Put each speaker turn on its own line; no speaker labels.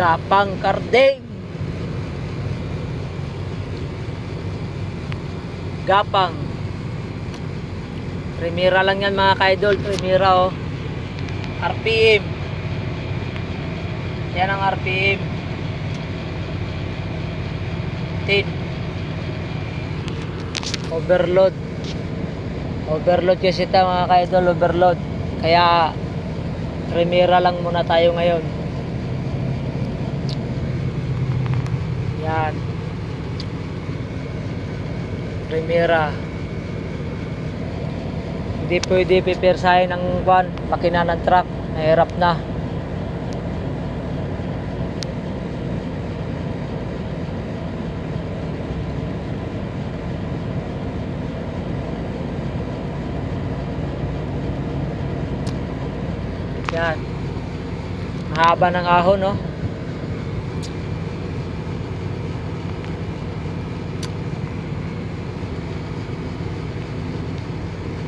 Gapang Karding. Gapang. Primera lang yan mga kaidol. Primera oh. RPM. Yan ang RPM. 10. Overload. Overload kasi ito mga kaidol. Overload. Kaya Primera lang muna tayo ngayon. Yan. Primera. Hindi pwede pipersahin ng van, makina ng truck. Nahirap na. Yan. Mahaba ng ahon, no?